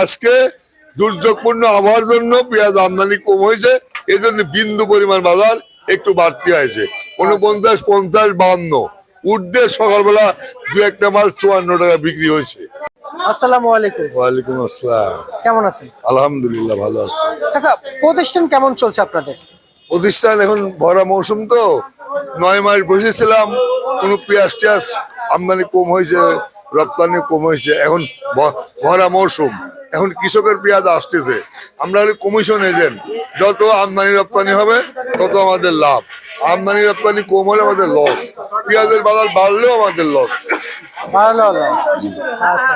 আজকে দুর্যোগপূর্ণ আবহাওয়ার জন্য পেঁয়াজ আমদানি কম হয়েছে এই জন্য বিন্দু পরিমাণ বাজার একটু বাড়তি হয়েছে উনপঞ্চাশ পঞ্চাশ বাহান্ন। উর্ধে সকালবেলা দু একটা মাল চুয়ান্ন টাকা বিক্রি হয়েছে। আসসালামু আলাইকুম। ওয়ালাইকুম আসসালাম। কেমন আছেন? আলহামদুলিল্লাহ ভালো আছে। কাকা প্রতিষ্ঠান কেমন চলছে আপনাদের? প্রতিষ্ঠান এখন ভরা মৌসুম তো। নয় মাস বসেছিলাম কোনো পেঁয়াজ টিয়াজ আমদানি কম হয়েছে রপ্তানি কম হয়েছে এখন ভরা মৌসুম। এখন কৃষকের পেঁয়াজ আসতেছে। আমরা হলে কমিশন এজেন্ট যত আমদানি রপ্তানি হবে তত আমাদের লাভ। আমদানি রপ্তানি কম হলে আমাদের লস পেঁয়াজের বাজার বাড়লেও আমাদের লস আচ্ছা।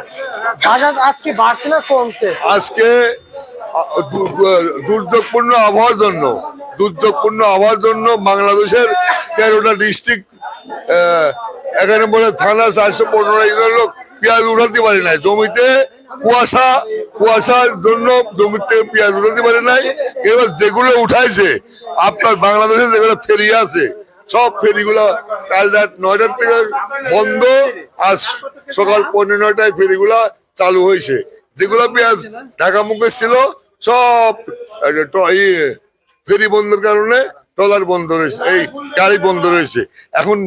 বাজার আজকে বাড়ছে না কমছে? আজকে দুর্যোগপূর্ণ আবহাওয়ার জন্য দুর্যোগপূর্ণ আবহাওয়ার জন্য বাংলাদেশের তেরোটা ডিস্ট্রিক্ট এখানে বলে থানা চারশো পনেরো লোক পেঁয়াজ উঠাতে পারে নাই। জমিতে কুয়াশা, কুয়াশার জন্য থেকে পেঁয়াজ উঠাতে পারে নাই। এবার যেগুলো উঠাইছে, আপনার বাংলাদেশে যেগুলো ফেরি আছে, সব ফেরিগুলো কাল রাত নয়টার থেকে বন্ধ আজ সকাল পনেরো নয়টায় ফেরিগুলা চালু হয়েছে। যেগুলো পেঁয়াজ ঢাকা মুখে ছিল, সব ফেরি বন্ধের কারণে ট্রলার বন্ধ রয়েছে, এই গাড়ি বন্ধ রয়েছে। এখন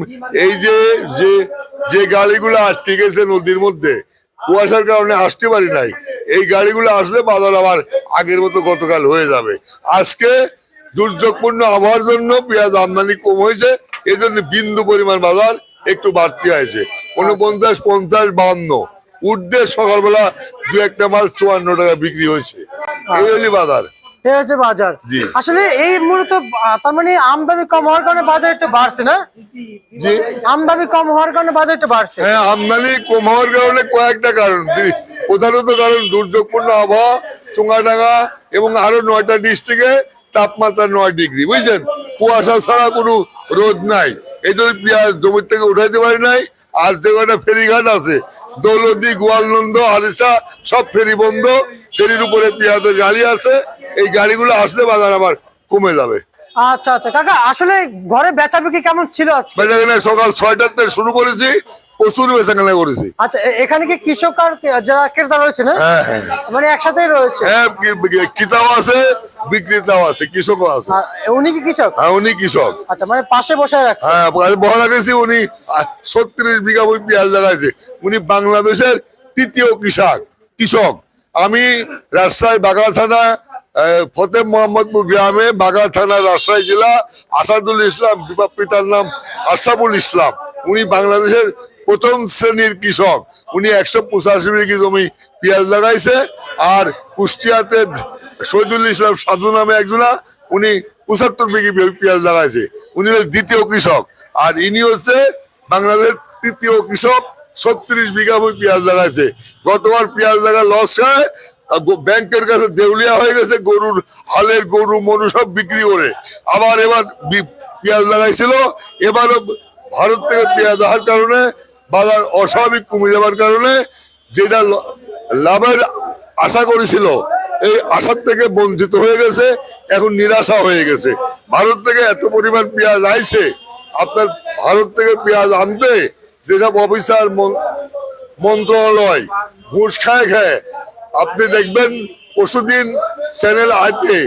এই যে যে গাড়িগুলো আটকে গেছে নদীর মধ্যে কুয়াশার কারণে আসতে পারি নাই। এই গাড়িগুলো আসলে বাজার আবার আগের মতো গতকাল হয়ে যাবে। আজকে দুর্যোগপূর্ণ আবহাওয়ার জন্য পেঁয়াজ আমদানি কম হয়েছে এই জন্য বিন্দু পরিমাণ বাজার একটু বাড়তি হয়েছে উনপঞ্চাশ, পঞ্চাশ, বাহান্ন। উর্ধে সকালবেলা দু একটা মাল চুয়ান্ন টাকা বিক্রি হয়েছে। এই হলি বাজার। এই হচ্ছে বাজার। জি। আসলে এই মূলত তার মানে আমদানি কম হওয়ার কারণে বাজার একটু বাড়ছে না? জি। আমদানি কম হওয়ার কারণে বাজার একটু বাড়ছে। হ্যাঁ আমদানি কম হওয়ার কারণে কয়েকটা কারণ। প্রধানত কারণ দুর্যোগপূর্ণ আবহাওয়া চুঙ্গাডাঙ্গা এবং আরও নয়টা ডিস্ট্রিক্টে তাপমাত্রা নয় ডিগ্রি বুঝছেন? কুয়াশা ছাড়া কোনো রোদ নাই। এই জন্য পেঁয়াজ জমির থেকে উঠাইতে পারি নাই। আর যে কটা ফেরিঘাট আছে দৌলদি গোয়ালনন্দ হারিসা সব ফেরি বন্ধ। ফেরির উপরে পেঁয়াজের গাড়ি আছে। এই গাড়িগুলো আসলে বাজার আবার কমে যাবে। আচ্ছা আচ্ছা। কাকা আসলে ঘরে বেচা বিক্রি কেমন ছিল আজকে? বেচাকেনা সকাল ছয়টার থেকে শুরু করেছি প্রচুর বেচাকেনা করেছি। আচ্ছা এখানে কি কৃষক আর যারা ক্রেতা রয়েছে না? হ্যাঁ হ্যাঁ। মানে রয়েছে? হ্যাঁ ক্রেতাও আছে বিক্রেতাও আছে কৃষকও আছে। উনি কি কৃষক? হ্যাঁ উনি কৃষক। আচ্ছা মানে পাশে বসে রাখছে। হ্যাঁ উনি ছত্রিশ বিঘা পেঁয়াজ লাগাইছে। উনি বাংলাদেশের তৃতীয় কৃষক কৃষক। আমি রাজশাহী বাগা থানা ফতেহ মোহাম্মদপুর গ্রামে বাগা থানা রাজশাহী জেলা আসাদুল ইসলাম পিতার নাম আশরাফুল ইসলাম। উনি বাংলাদেশের প্রথম শ্রেণির কৃষক। উনি একশো পঁচাশি বিঘি জমি পেঁয়াজ লাগাইছে আর কুষ্টিয়াতে শহীদুল ইসলাম সাধু নামে একজনা, উনি পঁচাত্তর বিঘি পেঁয়াজ লাগাইছে। উনি দ্বিতীয় কৃষক। আর ইনি হচ্ছে বাংলাদেশের তৃতীয় কৃষক, ছত্রিশ বিঘা বই পেঁয়াজ লাগাইছে। গতবার পেঁয়াজ লাগা লস খায় ব্যাংকের কাছে দেউলিয়া হয়ে গেছে, গরুর হালের গরু মরু সব বিক্রি করে। আবার এবার পেঁয়াজ লাগাইছিল। এবারও ভারত থেকে পেঁয়াজ আসার কারণে, বাজার অস্বাভাবিক কমে যাওয়ার কারণে যেটা লাভের আশা করেছিল, এই আশার থেকে বঞ্চিত হয়ে গেছে, এখন নিরাশা হয়ে গেছে। ভারত থেকে এত পরিমাণ পেঁয়াজ আইছে, আপনার ভারত থেকে পেঁয়াজ আনতে যেসব অফিসার, মন- মন্ত্রণালয় ঘুষ খায় খায় আপনি দেখবেন পরশুদিন চ্যানেল আইতে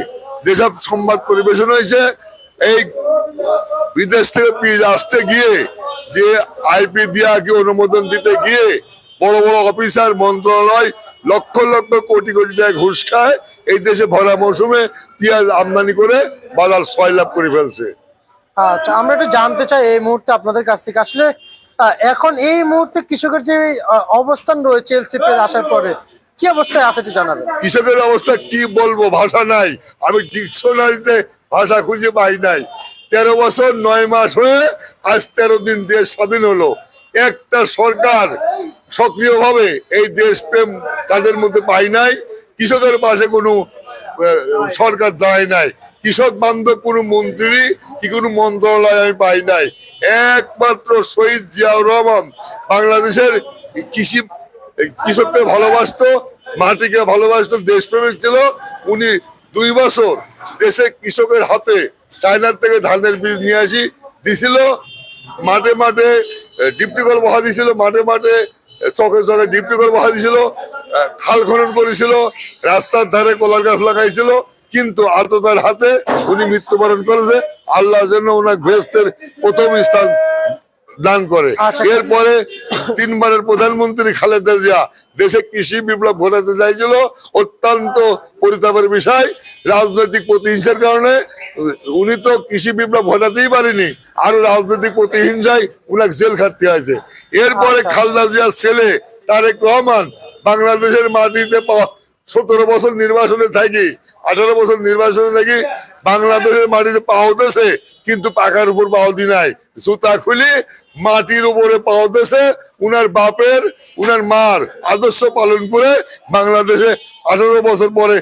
যেসব সংবাদ পরিবেশন হয়েছে, এই বিদেশ থেকে পেঁয়াজ আসতে গিয়ে যে আইপি দিয়া কি অনুমোদন দিতে গিয়ে বড় বড় অফিসার, মন্ত্রণালয় লক্ষ লক্ষ কোটি কোটি টাকা ঘুষ খায়, এই দেশে ভরা মৌসুমে পেঁয়াজ আমদানি করে বাজার ছয় লাভ করে ফেলছে। আচ্ছা আমরা একটু জানতে চাই এই মুহূর্তে আপনাদের কাছ থেকে। আসলে এখন এই মুহূর্তে কৃষকের যে অবস্থান রয়েছে আসার পরে কি অবস্থায় আছে একটু জানাবেন। কৃষকের অবস্থা কি বলব? ভাষা নাই। আমি ডিকশনারিতে ভাষা খুঁজে পাই নাই। তেরো বছর, নয় মাস হয়ে আজ তেরো দিন দেশ স্বাধীন হলো। একটা সরকার সক্রিয়ভাবে এই দেশপ্রেম তাদের মধ্যে পাই নাই। কৃষকের পাশে কোনো সরকার দাঁড়ায় নাই। কৃষক বান্ধব কোনো মন্ত্রী কি কোনো মন্ত্রণালয় আমি পাই নাই। একমাত্র শহীদ জিয়াউর রহমান বাংলাদেশের কৃষি কৃষককে ভালোবাসতো, মাটিকে ভালোবাসতো, দেশপ্রেমিক ছিল। উনি দুই বছর দেশে কৃষকের হাতে চায়নার থেকে ধানের বীজ নিয়ে আসি, দিছিল। মাঠে মাঠে ডিপটি কল বহা দিছিল। মাঠে মাঠে চকে চকে ডিপটি কল বহা দিছিল। খাল খনন করেছিল। রাস্তার ধারে কলার গাছ লাগাইছিল। কিন্তু আততার হাতে উনি মৃত্যুবরণ করেছে। আল্লাহ যেন ওনার ভেস্তের প্রথম স্থান দান করে আচ্ছা। এরপরে তিনবারের প্রধানমন্ত্রী খালেদা জিয়া দেশে কৃষি বিপ্লব ঘটাতে চাইছিল অত্যন্ত পরিতাপের বিষয় রাজনৈতিক প্রতিহিংসার কারণে উনি তো কৃষি বিপ্লব ঘটাতেই পারেনি আরও রাজনৈতিক প্রতিহিংসায় উনাকে জেল খাটতে হয়েছে এরপরে আচ্ছা। খালেদা জিয়ার ছেলে তারেক রহমান বাংলাদেশের মাটিতে পাওয়া সতেরো বছর নির্বাচনে থাকি আঠারো বছর নির্বাচনে থাকি বাংলাদেশের মাটিতে পাওয়া দিয়েছে কিন্তু পাকার উপর পাওয়া দি নাই জুতা খুলে মাটির উপরে পাওয়া দিয়েছে উনার বাপের উনার মার আদর্শ পালন করে বাংলাদেশে আঠারো বছর পরে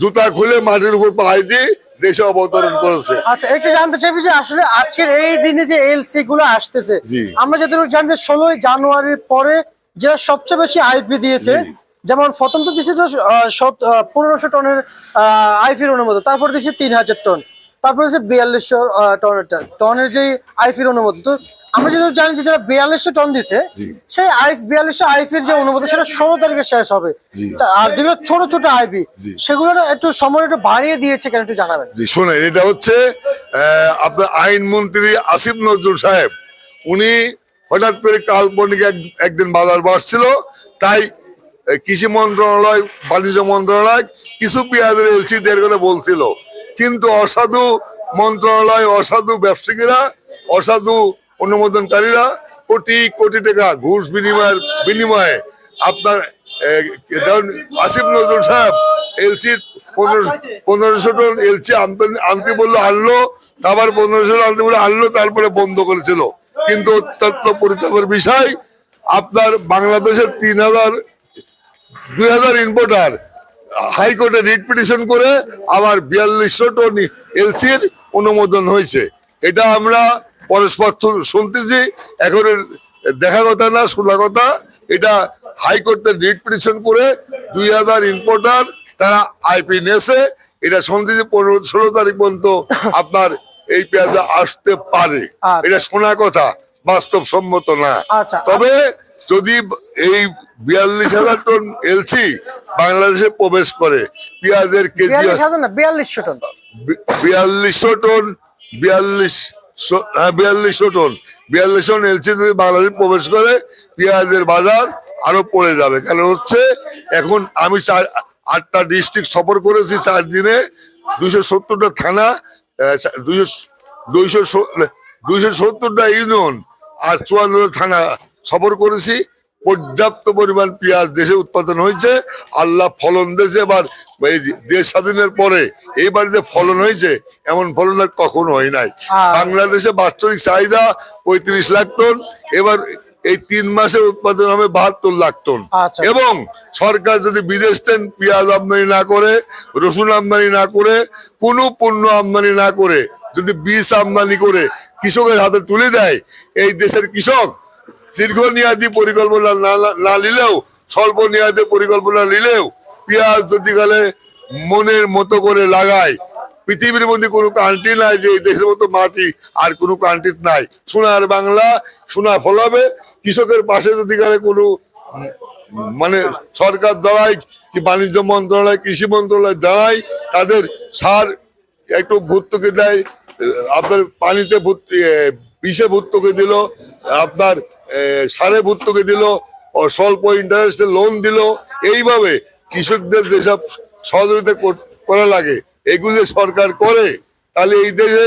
জুতা খুলে মাটির উপর পাহাই দিয়ে দেশে অবতরণ করেছে। আচ্ছা একটু জানতে চাইবি যে আসলে আজকের এই দিনে যে এলসি গুলো আসতেছে আমরা যতটুকু জানি যে ষোলোই জানুয়ারির পরে যারা সবচেয়ে বেশি আইপি দিয়েছে যেমন প্রথম তো দিচ্ছে তো পনেরোশো টনের আইফির অনুমোদন তারপর দিচ্ছে তিন হাজার টন তারপর হচ্ছে বিয়াল্লিশশো টনের টনের যে আইফির অনুমোদন তো আমরা যেহেতু জানি যে যারা বিয়াল্লিশশো টন দিছে জি। সেই আইফ বিয়াল্লিশশো আইফির যে অনুমোদন সেটা ষোলো তারিখে শেষ হবে জি। আর যেগুলো ছোট ছোট আইপি জি। সেগুলো একটু সময় একটু বাড়িয়ে দিয়েছে কেন একটু জানাবেন জি শোনেন এটা হচ্ছে আহ, আপনার আইনমন্ত্রী আসিফ নজরুল সাহেব উনি হঠাৎ করে কাল্পনিক এক- একদিন বাজার বাড়ছিল তাই কৃষি মন্ত্রণালয় বাণিজ্য মন্ত্রণালয় কিছু পেঁয়াজের এলসি দেওয়ার কথা বলছিল কিন্তু অসাধু মন্ত্রণালয় অসাধু ব্যবসায়ীরা অসাধু অনুমোদনকারীরা কোটি কোটি টাকা ঘুষ বিনিময়ের বিনিময়ে আপনার আসিফ নজরুল সাহেব, এলসি পনেরো, পনেরোশো টন এলচি আনতে বলল আনলো আবার পনেরোশো আনতে বলে আনলো, তারপরে বন্ধ করেছিল। কিন্তু অত্যন্ত পরিতাপের বিষয়, আপনার বাংলাদেশের তিন হাজার, দুই হাজার ইম্পোর্টার হাইকোর্টে রিট পিটিশন করে আবার বিয়াল্লিশশো টন এলসির অনুমোদন হয়েছে। এটা আমরা পরস্পর শুনতেছি এখন দেখা কথা না শোনা কথা এটা হাইকোর্টে রিট পিটিশন করে দুই হাজার ইম্পোর্টার তারা আইপি নেছে এটা শুনতেছি পনেরো ষোলো তারিখ পর্যন্ত আপনার এই পেঁয়াজ আসতে পারে আচ্ছা। এটা শোনা কথা বাস্তবসম্মত না আচ্ছা। তবে যদি এই বিয়াল্লিশ হাজার টন এলসি বাংলাদেশে প্রবেশ করে পেঁয়াজের কেজি বিয়াল্লিশ বিয়াল্লিশশো টন বিয়াল্লিশশো টন বিয়াল্লিশ বিয়াল্লিশশো টন বিয়াল্লিশ টন এলসি যদি বাংলাদেশে প্রবেশ করে, পেঁয়াজের বাজার আরও পড়ে যাবে। কারণ হচ্ছে, এখন আমি চার, আটটা ডিস্ট্রিক্ট সফর করেছি চার দিনে, দুইশো সত্তরটা থানা দুইশো দুইশো দুইশো সত্তরটা ইউনিয়ন আর চুয়ান্নটা থানা সফর করেছি। পর্যাপ্ত পরিমাণ পেঁয়াজ দেশে উৎপাদন হয়েছে। আল্লাহ ফলন দিয়েছে এবার। এই দেশ স্বাধীনের পরে এইবার যে ফলন হয়েছে এমন ফলন আর কখনো হয় নাই। বাংলাদেশে বাৎসরিক চাহিদা পঁয়ত্রিশ লাখ টন এবার এই তিন মাসে উৎপাদন হবে বাহাত্তর লাখ টন। আচ্ছা। এবং সরকার যদি বিদেশ থেকে পেঁয়াজ আমদানি না করে রসুন আমদানি না করে কোনো পণ্য আমদানি না করে যদি বীজ আমদানি করে কৃষকের হাতে তুলে দেয় এই দেশের কৃষক দীর্ঘমেয়াদী পরিকল্পনা না নিলেও স্বল্প মেয়াদী পরিকল্পনা নিলেও পেঁয়াজ যদি গেলে মনের মতো করে লাগায়, পৃথিবীর মধ্যে কোনো কান্ট্রি নাই যে দেশের মতো মাটি আর কোনো কান্ট্রি নাই। সোনার বাংলা, সোনা ফলাবে, কৃষকের পাশে যদি গেলে কোনো মানে সরকার দাঁড়ায় কি বাণিজ্য মন্ত্রণালয়, কৃষি মন্ত্রণালয় দাঁড়ায়, তাদের সার একটু ভর্তুকি দেয়, আপনার পানিতে বিষে ভর্তুকি দিল, আপনার সারে ভর্তুকি দিল স্বল্প ইন্টারেস্টে লোন দিল। এইভাবে কৃষকদের যেসব সহযোগিতা কর- লাগে এগুলো সরকার করে তাহলে এই দেশে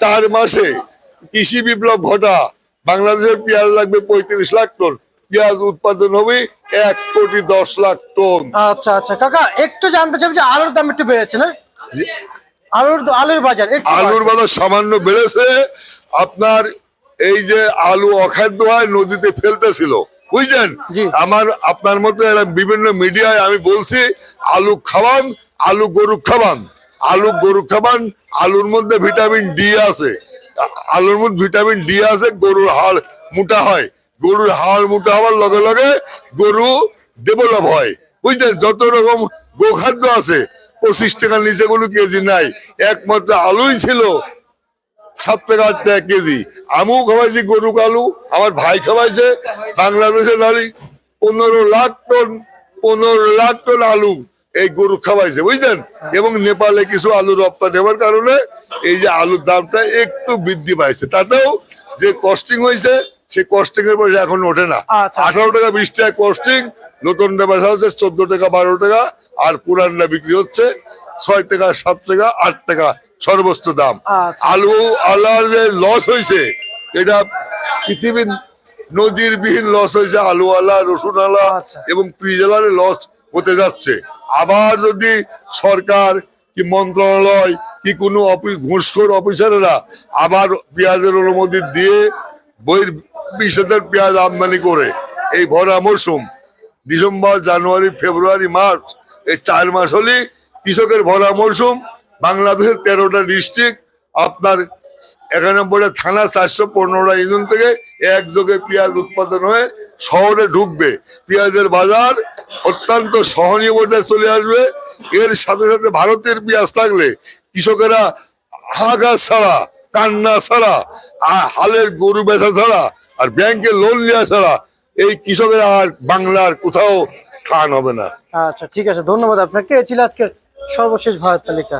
চার মাসে কৃষি বিপ্লব ঘটা বাংলাদেশের পেঁয়াজ লাগবে পঁয়ত্রিশ লাখ টন পেঁয়াজ উৎপাদন হবে এক কোটি দশ লাখ টন। আচ্ছা আচ্ছা। কাকা একটু জানতে চাই যে আলুর দাম একটু বেড়েছে না? আলুর আলুর বাজার আলুর। বাজার সামান্য বেড়েছে। আপনার এই যে আলু অখাদ্য হয় নদীতে ফেলতেছিল। বুঝছেন। আমার আপনার মতো বিভিন্ন মিডিয়ায় আমি বলছি আলু খাওয়ান আলু গরু খাওয়ান আলু গরু খাওয়ান আলুর মধ্যে ভিটামিন ডি আছে। আলুর মধ্যে ভিটামিন ডি আছে গরুর হাড় মোটা হয়। গরুর হাড় মোটা হওয়ার লগে লগে গরু ডেভেলপ হয়। বুঝলেন যত রকম গোখাদ্য আছে পঁচিশ টাকার নিচে কোনো কেজি নাই। একমাত্র আলুই ছিল সাত টাকা আট টাকা কেজি। আমিও খাওয়াইছি গরু আলু আমার ভাই খাওয়াইছে বাংলাদেশে নারী। পনেরো লাখ টন পনেরো লাখ টন আলু এই গরু খাওয়াইছে বুঝলেন? এবং নেপালে কিছু আলু রপ্তানি হওয়ার কারণে এই যে আলুর দামটা একটু বৃদ্ধি পাইছে। তাতেও যে কস্টিং হয়েছে সেই কস্টিং এর পয়সা এখন ওঠে না। আচ্ছা। আঠারো টাকা বিশ টাকা কস্টিং নতুনটা বেচা হচ্ছে চোদ্দ টাকা বারো টাকা আর পুরানটা বিক্রি হচ্ছে ছয় টাকা সাত টাকা আট টাকা। সর্বোচ্চ দাম আচ্ছা। আলু আলার যে লস হয়েছে এটা পৃথিবীর নজিরবিহীন লস হয়েছে আলু আলা রসুন আলা আচ্ছা। এবং পিজালারে লস হতে যাচ্ছে আবার যদি সরকার কি মন্ত্রণালয় কি কোনো ঘুষখোর অফিসারেরা আবার পেঁয়াজের অনুমতি দিয়ে বইয়ের বিশ হাজার পেঁয়াজ আমদানি করে এই ভরা মরশুম ডিসেম্বর জানুয়ারি ফেব্রুয়ারি মার্চ এই চার মাস হলে কৃষকের ভরা মরশুম বাংলাদেশের তেরোটা ডিস্ট্রিক্ট আপনার একানব্বইটা থানা চারশো পনেরোটা ইউনিয়ন থেকে একযোগে পেঁয়াজ উৎপাদন হয়ে শহরে ঢুকবে। পেঁয়াজের বাজার অত্যন্ত সহনীয় পর্যায়ে চলে আসবে। এর সাথে সাথে ভারতের পেঁয়াজ থাকলে কৃষকেরা হাহাকার ছাড়া, কান্না ছাড়া আর হালের গরু বেচা ছাড়া আর ব্যাংকে লোন নেওয়া ছাড়া এই কৃষকের আর বাংলার কোথাও খান হবে না। আচ্ছা ঠিক আছে। ধন্যবাদ আপনাকে। ছিল আজকের সর্বশেষ ভারত তালিকা।